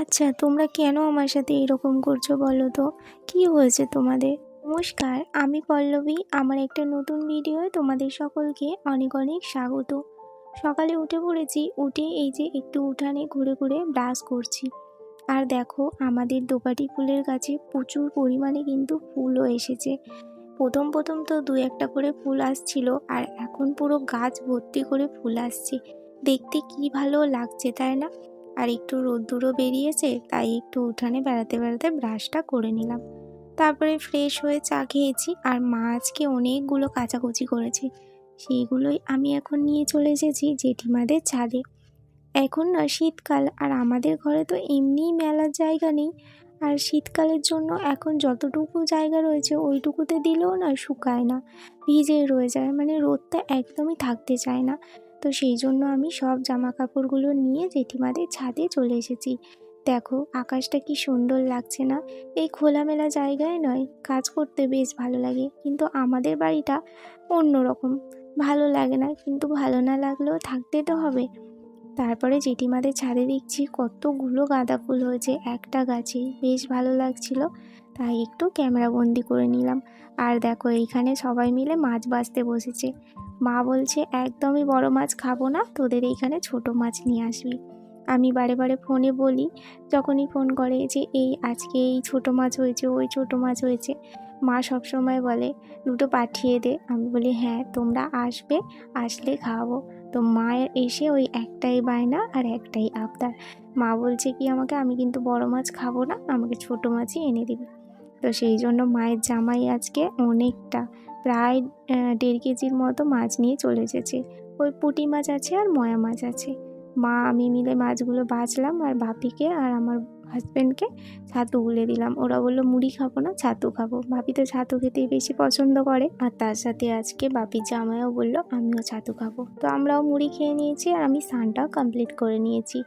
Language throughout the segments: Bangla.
আচ্ছা তোমরা কেন আমার সাথে এরকম করছ বলো তো? কি হয়েছে তোমাদের? নমস্কার, আমি পল্লবী। আমার একটা নতুন ভিডিওয়ে তোমাদের সকলকে অনেক অনেক স্বাগত। সকালে উঠে পড়েছি, উঠে এই যে একটু উঠানে ঘুরে ঘুরে ব্রাশ করছি। আর দেখো, আমাদের দোপাটি ফুলের গাছে প্রচুর পরিমাণে কিন্তু ফুলও এসেছে। প্রথম প্রথম তো দু একটা করে ফুল আসছিল, আর এখন পুরো গাছ ভর্তি করে ফুল আসছে। দেখতে কি ভালো লাগছে, তাই না? আর একটু রোদ্দুরও বেরিয়েছে, তাই একটু উঠানে বেড়াতে বেড়াতে ব্রাশটা করে নিলাম। তারপরে ফ্রেশ হয়ে চা খেয়েছি, আর মা আজকে অনেকগুলো কাচাকুচি করেছে। সেইগুলোই আমি এখন নিয়ে চলে এসেছি জেঠিমাদের ছাদে। এখন না শীতকাল আর আমাদের ঘরে তো এমনিই মেলার জায়গা নেই। আর শীতকালের জন্য এখন যতটুকু জায়গা রয়েছে ওইটুকুতে দিলেও না শুকায় না, ভিজে রয়ে যায় মানে রোদটা একদমই থাকতে চায় না। তো সেই জন্য আমি সব জামা কাপড়গুলো নিয়ে জেঠিমাদের ছাদে চলে এসেছি। দেখো আকাশটা কি সুন্দর লাগছে না। এই খোলামেলা জায়গায় নয়, কাজ করতে বেশ ভালো লাগে, কিন্তু আমাদের বাড়িটা অন্যরকম। ভালো লাগে না, কিন্তু ভালো না লাগলেও থাকতে তো হবে। তারপরে জেঠিমাদের ছাদে দেখছি কতগুলো গাঁদা ফুল হয়েছে একটা গাছে, বেশ ভালো লাগছিল। তাই একটু ক্যামেরা বন্দি করে নিলাম। আর দেখো, এইখানে সবাই মিলে মাছ বাছতে বসেছে। মা বলছে, একদমই বড় মাছ খাব না, তোদের এইখানে ছোট মাছ নিয়ে আসবি। আমি বারে বারে ফোনে বলি, যখনই ফোন করে যে, এই, আজকে এই ছোট মাছ হয়েছে, ওই ছোট মাছ হয়েছে। মা সবসময় বলে, দুটো পাঠিয়ে দে। আমি বলি হ্যাঁ তোমরা আসবে, আসলে খাওয়াবো। তো মায়ের এসে ওই একটাই বায়না আর একটাই আবদার। মা বলছে কি, আমাকে, আমি কিন্তু বড় মাছ খাব না, আমাকে ছোট মাছই এনে দিবি। তো সেই জন্য মায়ের জামাই আজকে অনেকটা, প্রায় দেড় কেজির মতো মাছ নিয়ে চলে এসেছে। ওই পুঁটি মাছ আছে আর ময়া মাছ আছে। মা, আমি মিলে মাছগুলো বাছলাম আর বাপিকে আর আমার হাজব্যান্ডকে ছাতু গুলে দিলাম। ওরা বলল, মুড়ি খাব না, ছাতু খাব। বাপি তো ছাতু খেতেই বেশি পছন্দ করে। আর তার সাথে আজকে বাপি জামাইও বলল, আমিও ছাতু খাব। তো আমরাও মুড়ি খেয়ে নিয়েছি আর আমি স্নানটাও কমপ্লিট করে নিয়েছি।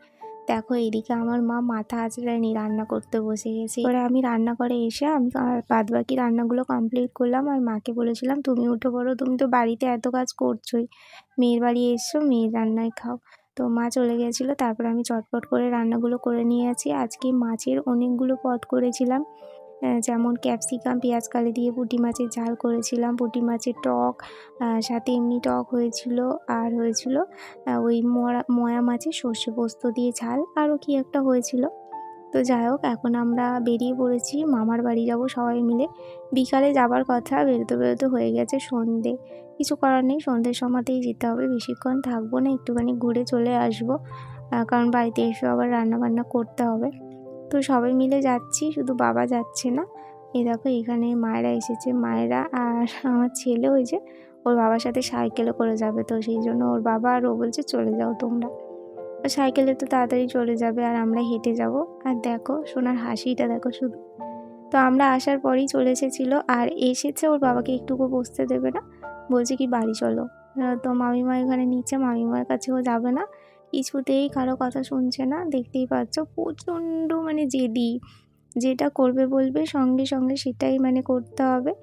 দেখো, এদিকে আমার মা মাথা আঁচড়ায়নি রান্না করতে বসে গেছে। এবারে আমি রান্না করে এসে আমি বাদ বাকি রান্নাগুলো কমপ্লিট করলাম আর মাকে বলেছিলাম, তুমি উঠে পড়ো, তুমি তো বাড়িতে এত কাজ করছোই। মেয়ের বাড়ি এসছো মেয়ের রান্নায় খাও। তো মা চলে গেছিল তারপর আমি চটপট করে রান্নাগুলো করে নিয়ে আছি আজকে মাছের অনেকগুলো পদ করেছিলাম। যেমন ক্যাপসিকাম, পেঁয়াজ, কালি দিয়ে পুঁটি মাছের ঝাল করেছিলাম। পুঁটি মাছের টক সাথে এমনি টক হয়েছিল, আর হয়েছিল ওই মরা, ময়া মাছের সর্ষে পোস্ত দিয়ে ঝাল। আরও কি একটা হয়েছিল। তো যাই হোক, এখন আমরা বেরিয়ে পড়েছি, মামার বাড়ি যাব সবাই মিলে। বিকালে যাবার কথা, বেরোতে বেরোতে হয়ে গেছে সন্ধে। কিছু করার নেই, সন্ধ্যের সময়তেই যেতে হবে। বেশিক্ষণ থাকব না, একটুখানি ঘুরে চলে আসব। কারণ বাড়িতে এসে আবার রান্না বান্না করতে হবে। তো সবাই মিলে যাচ্ছি, শুধু বাবা যাচ্ছে না। এই দেখো, এখানে মায়েরা এসেছে। মায়েরা আর আমার ছেলে ওই যে, ওর বাবার সাথে সাইকেলে করে যাবে। তো সেই জন্য ওর বাবা আর ও বলছে, চলে যাও তোমরা। সাইকেলে তো তাড়াতাড়ি চলে যাবে আর আমরা হেঁটে যাব। আর দেখো, সোনার হাসিটা দেখো শুধু। তো আমরা আসার পরেই চলে এসেছিল আর এসেছে ওর বাবাকে একটুকু বসতে দেবে না। বলছে কি, বাড়ি চলো। তো মামিমা এখানে নিচে মামিমার কাছেও যাবে না। কিছুতেই কারও কথা শুনছে না। দেখতেই পাচ্ছ, প্রচণ্ড মানে জেদি। যেটা করবে বলবে, সঙ্গে সঙ্গে সেটাই মানে করতে হবে।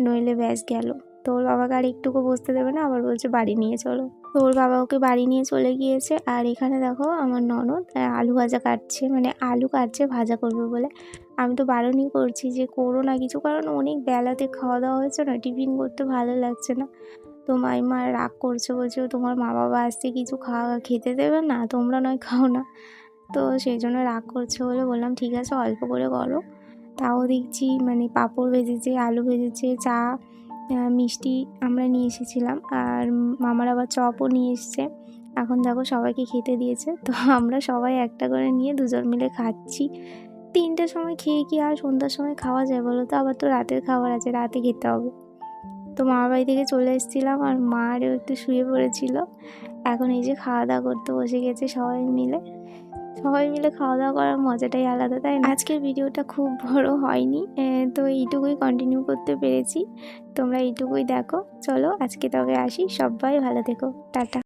নইলে ব্যাস গেল। তো ওর বাবাকে আর একটুকু বসতে দেবে না, আবার বলছে, বাড়ি নিয়ে চলো। ওর বাবা ওকে বাড়ি নিয়ে চলে গিয়েছে আর এখানে দেখো আমার ননদ আলু ভাজা কাটছে মানে আলু কাটছে, ভাজা করবে বলে। আমি তো বারণই করছি যে করো না কিছু, কারণ অনেক বেলাতে খাওয়া দাওয়া হয়েছে না, টিফিন করতে ভালো লাগছে না। তো মাইমা রাগ করছে, বলছে তোমার মা বাবা আসতে কিছু খাওয়া খেতে দেবে না, তোমরা নয় খাও না। তো সেই জন্য রাগ করছে বলে বললাম, ঠিক আছে, অল্প করে করো। তাও দেখছি মানে পাঁপড় ভেজেছে, আলু ভেজেছে, চা মিষ্টি আমরা নিয়ে এসেছিলাম আর মামার আবার চপও নিয়ে এসছে। এখন দেখো সবাইকে খেতে দিয়েছে। তো আমরা সবাই একটা করে নিয়ে দুজন মিলে খাচ্ছি। তিনটের সময় খেয়ে কি আর সন্ধ্যার সময় খাওয়া যায় বলো তো? আবার তো রাতের খাবার আছে, রাতে খেতে হবে। তো মামার বাড়ি থেকে চলে এসেছিলাম আর মারও একটু শুয়ে পড়েছিল। এখন এই যে খাওয়া দাওয়া করতে বসে গেছে সবাই মিলে। সবাই মিলে খাওয়া দাওয়া করার মজাটাই আলাদা, তাই আজকের ভিডিওটা খুব বড় হয়নি তো এইটুকুই কন্টিনিউ করতে পেরেছি। তোমরা এইটুকুই দেখো। চলো আজকে তবে আসি। সবাই ভালো থেকো। টাটা।